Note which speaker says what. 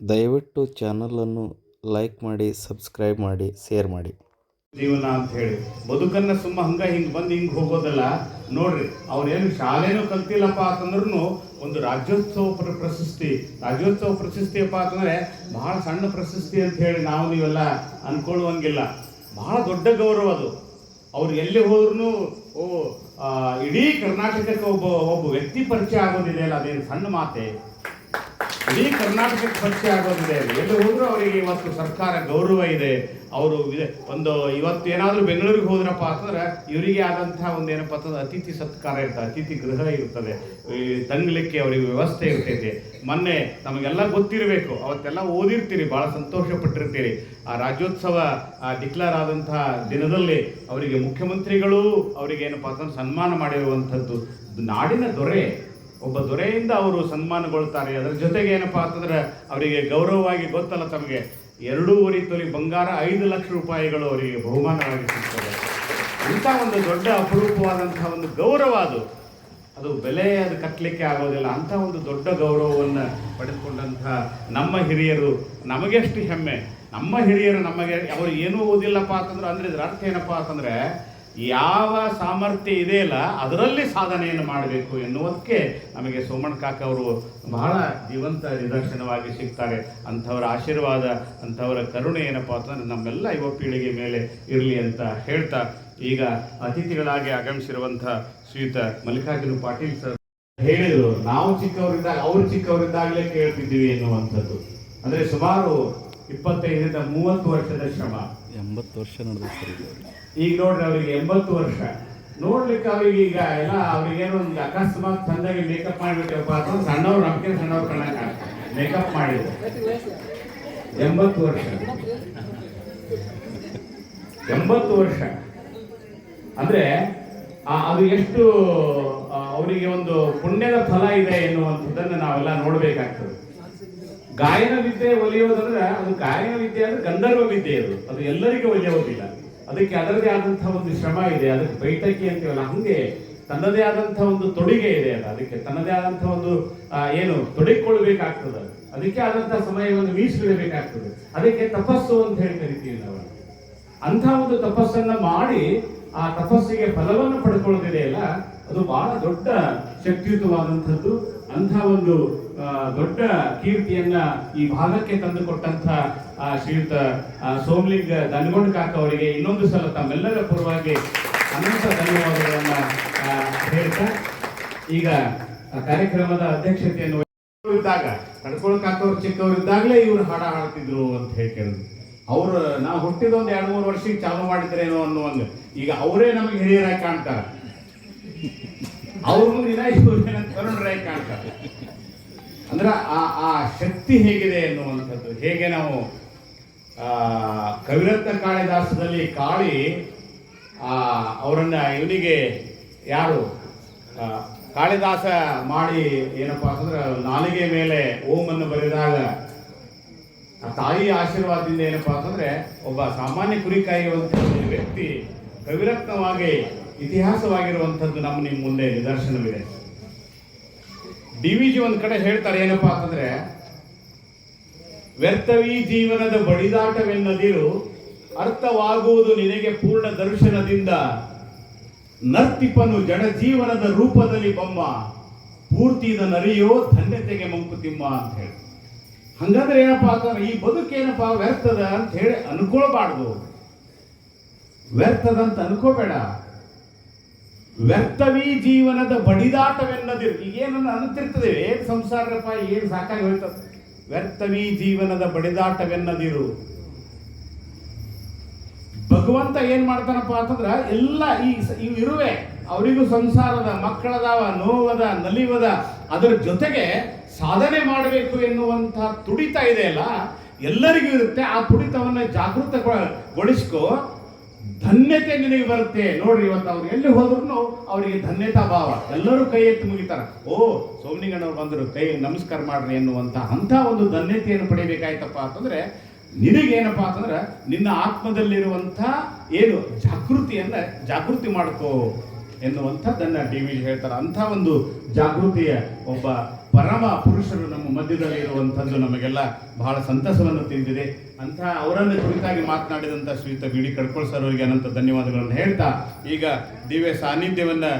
Speaker 1: ದಯವಿಟ್ಟು ಚಾನಲನ್ನು ಲೈಕ್ ಮಾಡಿ, ಸಬ್ಸ್ಕ್ರೈಬ್ ಮಾಡಿ, ಶೇರ್ ಮಾಡಿ.
Speaker 2: ಜೀವನ ಅಂತ ಹೇಳಿ. ಬದುಕನ್ನ ಸುಮ್ಮ ಹಂಗ ಹಿಂಗೆ ಬಂದು ಹಿಂಗೆ ಹೋಗೋದಲ್ಲ. ನೋಡ್ರಿ, ಅವ್ರೇನು ಶಾಲೆನೂ ಕಲ್ತಿಲ್ಲಪ್ಪ ಅಂತಂದ್ರೂ ಒಂದು ರಾಜ್ಯೋತ್ಸವ ಪ್ರಶಸ್ತಿ, ರಾಜ್ಯೋತ್ಸವ ಪ್ರಶಸ್ತಿಯಪ್ಪ ಅಂತಂದ್ರೆ ಬಹಳ ಸಣ್ಣ ಪ್ರಶಸ್ತಿ ಅಂತ ಹೇಳಿ ನಾವು ನೀವೆಲ್ಲ ಅನ್ಕೊಳ್ಳುವಂಗಿಲ್ಲ. ಬಹಳ ದೊಡ್ಡ ಗೌರವ ಅದು. ಅವ್ರು ಎಲ್ಲಿ ಹೋದ್ರೂ ಓ ಇಡೀ ಕರ್ನಾಟಕಕ್ಕೆ ಒಬ್ಬ ಒಬ್ಬ ವ್ಯಕ್ತಿ ಪರಿಚಯ ಆಗೋದಿದೆ ಅಲ್ಲ, ಅದೇನು ಸಣ್ಣ ಮಾತೆ. ಇಡೀ ಕರ್ನಾಟಕಕ್ಕೆ ಪರಿಚಯ ಆಗೋದಿದೆ. ಎಲ್ಲಿ ಹೋದ್ರು ಅವರಿಗೆ ಇವತ್ತು ಸರ್ಕಾರ ಗೌರವ ಇದೆ. ಅವರು ಇದೆ- ಒಂದು ಇವತ್ತು ಏನಾದರೂ ಬೆಂಗಳೂರಿಗೆ ಹೋದ್ರಪ್ಪ ಅಂತಂದ್ರೆ ಇವರಿಗೆ ಆದಂತಹ ಒಂದು ಏನಪ್ಪ ಅಂತಂದ್ರೆ ಅತಿಥಿ ಸತ್ಕಾರ ಇರ್ತದೆ. ಅತಿಥಿ ಗೃಹ ಇರ್ತದೆ. ತಂಗ್ಲಿಕ್ಕೆ ಅವರಿಗೆ ವ್ಯವಸ್ಥೆ ಇರ್ತೈತಿ. ಮೊನ್ನೆ ನಮಗೆಲ್ಲ ಗೊತ್ತಿರಬೇಕು. ಅವತ್ತೆಲ್ಲ ಓದಿರ್ತೀರಿ. ಭಾಳ ಸಂತೋಷ ಪಟ್ಟಿರ್ತೀರಿ. ಆ ರಾಜ್ಯೋತ್ಸವ ಡಿಕ್ಲೇರ್ ಆದಂತಹ ದಿನದಲ್ಲಿ ಅವರಿಗೆ ಮುಖ್ಯಮಂತ್ರಿಗಳು ಅವರಿಗೆ ಏನಪ್ಪ ಅಂತಂದ್ರೆ ಸನ್ಮಾನ ಮಾಡಿರುವಂಥದ್ದು. ನಾಡಿನ ದೊರೆ. ಒಬ್ಬ ದೊರೆಯಿಂದ ಅವರು ಸನ್ಮಾನಗೊಳ್ತಾರೆ ಅದರ ಜೊತೆಗೆ ಏನಪ್ಪಾ ಅಂತಂದ್ರೆ ಅವರಿಗೆ ಗೌರವವಾಗಿ ಗೊತ್ತಲ್ಲ ತಮಗೆ, ಎರಡೂವರೆ ತೊಲಿ ಬಂಗಾರ ಐದು ಲಕ್ಷ ರೂಪಾಯಿಗಳು ಅವರಿಗೆ ಬಹುಮಾನವಾಗಿ ಸಿಗ್ತದೆ. ಇಂಥ ಒಂದು ದೊಡ್ಡ ಅಪರೂಪವಾದಂತಹ ಒಂದು ಗೌರವ ಅದು. ಅದು ಬೆಲೆ ಅದು ಕಟ್ಟಲಿಕ್ಕೆ ಆಗೋದಿಲ್ಲ. ಅಂಥ ಒಂದು ದೊಡ್ಡ ಗೌರವವನ್ನು ಪಡೆದುಕೊಂಡಂತಹ ನಮ್ಮ ಹಿರಿಯರು ನಮಗೆಷ್ಟು ಹೆಮ್ಮೆ. ನಮ್ಮ ಹಿರಿಯರು ನಮಗೆ, ಅವರು ಏನೂ ಓದಿಲ್ಲಪ್ಪ ಅಂತಂದ್ರೆ, ಅಂದ್ರೆ ಇದರ ಅರ್ಥ ಏನಪ್ಪ ಅಂತಂದ್ರೆ ಯಾವ ಸಾಮರ್ಥ್ಯ ಇದೆಯಲ್ಲ ಅದರಲ್ಲಿ ಸಾಧನೆಯನ್ನು ಮಾಡಬೇಕು ಎನ್ನುವುದಕ್ಕೆ ನಮಗೆ ಸೋಮಣ್ಣ ಕಾಕ ಅವರು ಬಹಳ ಜೀವಂತ ನಿದರ್ಶನವಾಗಿ ಸಿಗ್ತಾರೆ. ಅಂಥವರ ಆಶೀರ್ವಾದ, ಅಂಥವರ ಕರುಣೆ ಏನಪ್ಪ ಅಂತಂದ್ರೆ ನಮ್ಮೆಲ್ಲ ಯುವ ಪೀಳಿಗೆ ಮೇಲೆ ಇರಲಿ ಅಂತ ಹೇಳ್ತಾ, ಈಗ ಅತಿಥಿಗಳಾಗಿ ಆಗಮಿಸಿರುವಂಥ ಶ್ರೀಯುತ ಮಲ್ಲಿಕಾರ್ಜುನ ಪಾಟೀಲ್ ಸರ್ ಹೇಳಿದರು, ನಾವು ಚಿಕ್ಕವರಿದ್ದಾಗ, ಅವರು ಚಿಕ್ಕವರಿದ್ದಾಗಲೇ ಕೇಳ್ತಿದ್ದೀವಿ ಎನ್ನುವಂಥದ್ದು. ಅಂದ್ರೆ ಸುಮಾರು ಇಪ್ಪತ್ತೈದರಿಂದ ಮೂವತ್ತು ವರ್ಷದ ಶ್ರಮ.
Speaker 1: ಎಂಬತ್ತು ವರ್ಷ ನಡೆದ ಸರ್
Speaker 2: ಈಗ ನೋಡ್ರಿ ಅವರಿಗೆ ಎಂಬತ್ತು ವರ್ಷ. ನೋಡ್ಲಿಕ್ಕೆ ಅವ್ರಿಗೆ ಈಗ ಎಲ್ಲ ಅವ್ರಿಗೇನೋ ಒಂದು ಅಕಸ್ಮಾತ್ ಚಂದಾಗಿ ಮೇಕಪ್ ಮಾಡ್ಬೇಕಪ್ಪ ಅಥವಾ ಸಣ್ಣವ್ರು ನಮ್ಗೆ ಸಣ್ಣವ್ರು ಕಣಕ ಮೇಕಪ್ ಮಾಡಿದ್ರು ಎಂಬತ್ತು ವರ್ಷ. ಎಂಬತ್ತು ವರ್ಷ. ಅಂದ್ರೆ ಅದು ಎಷ್ಟು ಅವರಿಗೆ ಒಂದು ಪುಣ್ಯದ ಫಲ ಇದೆ ಎನ್ನುವಂಥದ್ದನ್ನು ನಾವೆಲ್ಲ ನೋಡ್ಬೇಕಾಗ್ತದೆ. ಗಾಯನ ವಿದ್ಯೆ ಒಲಿಯೋದಂದ್ರೆ ಅದು ಗಾಯನ ವಿದ್ಯೆ ಅಂದ್ರೆ ಗಂಧರ್ವ ವಿದ್ಯೆ ಅದು. ಅದು ಎಲ್ಲರಿಗೂ ಒಲಿಯೋದಿಲ್ಲ ಅದಕ್ಕೆ ಅದರದೇ ಆದಂತಹ ಒಂದು ಶ್ರಮ ಇದೆ. ಅದಕ್ಕೆ ಬೈಟಕಿ ಅಂತೀವಲ್ಲ ಹಂಗೆ ತನ್ನದೇ ಆದಂತಹ ಒಂದು ತೊಡುಗೆ ಇದೆ ಅಲ್ಲ ಅದಕ್ಕೆ ತನ್ನದೇ ಆದಂತಹ ಒಂದು ಏನು ತೊಡಗಿಕೊಳ್ಬೇಕಾಗ್ತದೆ ಅದಕ್ಕೆ ಆದಂತಹ ಸಮಯವನ್ನು ಮೀಸಲಿಡಬೇಕಾಗ್ತದೆ. ಅದಕ್ಕೆ ತಪಸ್ಸು ಅಂತ ಹೇಳಿ ಕರಿತೀವಿ ನಾವು. ಅಂಥ ಒಂದು ತಪಸ್ಸನ್ನ ಮಾಡಿ ಆ ತಪಸ್ಸಿಗೆ ಫಲವನ್ನು ಪಡ್ಕೊಳ್ಳೋದಿದೆಯಲ್ಲ, ಅದು ಬಹಳ ದೊಡ್ಡ ಶಕ್ತಿಯುತವಾದಂಥದ್ದು. ಅಂಥ ಒಂದು ದೊಡ್ಡ ಕೀರ್ತಿಯನ್ನ ಈ ಭಾಗಕ್ಕೆ ತಂದುಕೊಟ್ಟಂಥ ಆ, ಶ್ರೀಯುತ ಸೋಮಲಿಂಗ ದನಗೊಂಡ ಕಾಕ ಅವರಿಗೆ ಇನ್ನೊಂದು ಸಲ ತಮ್ಮೆಲ್ಲರ ಪರವಾಗಿ ಅನಂತ ಧನ್ಯವಾದಗಳನ್ನ ಹೇಳ್ತಾ ಈಗ ಕಾರ್ಯಕ್ರಮದ ಅಧ್ಯಕ್ಷತೆಯನ್ನು ಇದ್ದಾಗ ಕಡ್ಕೊಳಕ್ ಹಾಕೋರು ಚಿಕ್ಕವರಿದ್ದಾಗಲೇ ಇವ್ರು ಹಾಡ ಹಾಡ್ತಿದ್ರು ಅಂತ ಹೇಳಿ ಕೇಳಿದ್ರು. ಅವ್ರು ನಾವು ಹುಟ್ಟಿದ ಒಂದು ಎರಡು ಮೂರು ವರ್ಷಕ್ಕೆ ಚಾಲು ಮಾಡಿದ್ರೇನೋ ಒಂದು ಈಗ ಅವರೇ ನಮಗೆ ಹಿರಿಯರಾಗಿ ಕಾಣ್ತಾರೆ. ಅವ್ರಿಗೂ ದಿನ ಇವ್ರೇನ ತರುಣರಾಗಿ ಕಾಣ್ತಾರೆ ಅಂದ್ರೆ ಆ ಆ ಶಕ್ತಿ ಹೇಗಿದೆ ಎನ್ನುವಂಥದ್ದು. ಹೇಗೆ ನಾವು, ಆ, ಕವಿರತ್ನ ಕಾಳಿದಾಸದಲ್ಲಿ ಕಾಳಿ, ಆ, ಅವರನ್ನ ಇವನಿಗೆ ಯಾರು ಕಾಳಿದಾಸ ಮಾಡಿ ಏನಪ್ಪಾ ಅಂತಂದ್ರೆ ನಾಲಿಗೆ ಮೇಲೆ ಓಮನ್ನು ಬರೆದಾಗ ಆ ತಾಯಿ ಆಶೀರ್ವಾದದಿಂದ ಏನಪ್ಪಾ ಅಂತಂದ್ರೆ ಒಬ್ಬ ಸಾಮಾನ್ಯ ಕುರಿ ಕಾಯುವಂತ ಒಂದು ವ್ಯಕ್ತಿ ಕವಿರತ್ನವಾಗಿ ಇತಿಹಾಸವಾಗಿರುವಂಥದ್ದು ನಮ್ಮ ನಿಮ್ಮ ಮುಂದೆ ನಿದರ್ಶನವಿದೆ ಡಿ ವಿ ಜಿ ಒಂದ್ ಕಡೆ ಹೇಳ್ತಾರೆ, ಏನಪ್ಪಾ ಅಂತಂದ್ರೆ, ವ್ಯರ್ಥವೀ ಜೀವನದ ಬಡಿದಾಟವೆನ್ನದಿರು, ಅರ್ಥವಾಗುವುದು ನಿನಗೆ ಪೂರ್ಣ ದರ್ಶನದಿಂದ, ನರ್ತಿಪನು ಜಡ ಜೀವನದ ರೂಪದಲ್ಲಿ ಬೊಮ್ಮ, ಪೂರ್ತಿದ ನರಿಯೋ ಧನ್ಯತೆಗೆ ಮಂಕುತಿಮ್ಮ ಅಂತ ಹೇಳಿ. ಹಂಗಂದ್ರೆ ಏನಪ್ಪಾ ಅಂತಂದ್ರೆ, ಈ ಬದುಕೇನಪ್ಪ ವ್ಯರ್ಥದ ಅಂತ ಹೇಳಿ ಅನ್ಕೊಳ್ಬಾರ್ದು. ವ್ಯರ್ಥದಂತ ಅನ್ಕೋಬೇಡ. ವ್ಯರ್ಥವೀ ಜೀವನದ ಬಡಿದಾಟವೆನ್ನದಿರು. ಏನನ್ನು ಅನ್ನುತ್ತಿರ್ತದೆ? ಏನು ಸಂಸಾರಪ್ಪ ಏನು ಸಾಕಾಗಿ ಹೋಯ್ತದೆ ವ್ಯರ್ಥವೀ ಜೀವನದ ಬಡಿದಾಟವೆನ್ನದಿರು. ಭಗವಂತ ಏನು ಮಾಡ್ತಾನಪ್ಪ ಅಂತಂದ್ರೆ, ಎಲ್ಲ ಈ ಇರುವೆ, ಅವರಿಗೂ ಸಂಸಾರದ, ಮಕ್ಕಳದಾವ, ನೋವದ, ನಲಿವದ, ಅದರ ಜೊತೆಗೆ ಸಾಧನೆ ಮಾಡಬೇಕು ಎನ್ನುವಂತಹ ತುಡಿತ ಇದೆಯಲ್ಲ ಎಲ್ಲರಿಗೂ ಇರುತ್ತೆ. ಆ ತುಡಿತವನ್ನ ಜಾಗೃತಗೊಳಿಸ್ಕೋ ಧನ್ಯತೆ ನಿನಗೆ ಬರುತ್ತೆ. ನೋಡ್ರಿ ಇವತ್ತು ಅವ್ರು ಎಲ್ಲಿ ಹೋದ್ರು ಅವರಿಗೆ ಧನ್ಯತಾ ಭಾವ. ಎಲ್ಲರೂ ಕೈ ಎತ್ತಿ ಮುಗಿತಾರ. ಓ ಸೋಮನಿಂಗಣ್ಣವ್ರು ಬಂದರು, ಕೈ ನಮಸ್ಕಾರ ಮಾಡ್ರಿ ಎನ್ನುವಂತ ಅಂತ ಒಂದು ಧನ್ಯತೆಯನ್ನು ಪಡೆಯಬೇಕಾಯ್ತಪ್ಪ ಅಂತಂದ್ರೆ, ನಿನಗೇನಪ್ಪ ಅಂತಂದ್ರೆ, ನಿನ್ನ ಆತ್ಮದಲ್ಲಿರುವಂಥ ಏನು ಜಾಗೃತಿಯನ್ನ ಜಾಗೃತಿ ಮಾಡ್ಕೋ ಎನ್ನುವಂಥದ್ದನ್ನು ಡಿ ವಿ ಹೇಳ್ತಾರೆ. ಅಂಥ ಒಂದು ಜಾಗೃತಿಯ ಒಬ್ಬ ಪರಮ ಪುರುಷರು ನಮ್ಮ ಮಧ್ಯದಲ್ಲಿ ಇರುವಂಥದ್ದು ನಮಗೆಲ್ಲ ಬಹಳ ಸಂತಸವನ್ನು ತಿಂದಿದೆ. ಅಂತಹ ಅವರನ್ನು ಕುರಿತಾಗಿ ಮಾತನಾಡಿದಂಥ ಶ್ರೀಯುತ ಬಿ ಡಿ ಸರ್ ಅವರಿಗೆ ಅನಂತ ಧನ್ಯವಾದಗಳನ್ನು ಹೇಳ್ತಾ, ಈಗ ದಿವ್ಯ ಸಾನ್ನಿಧ್ಯವನ್ನು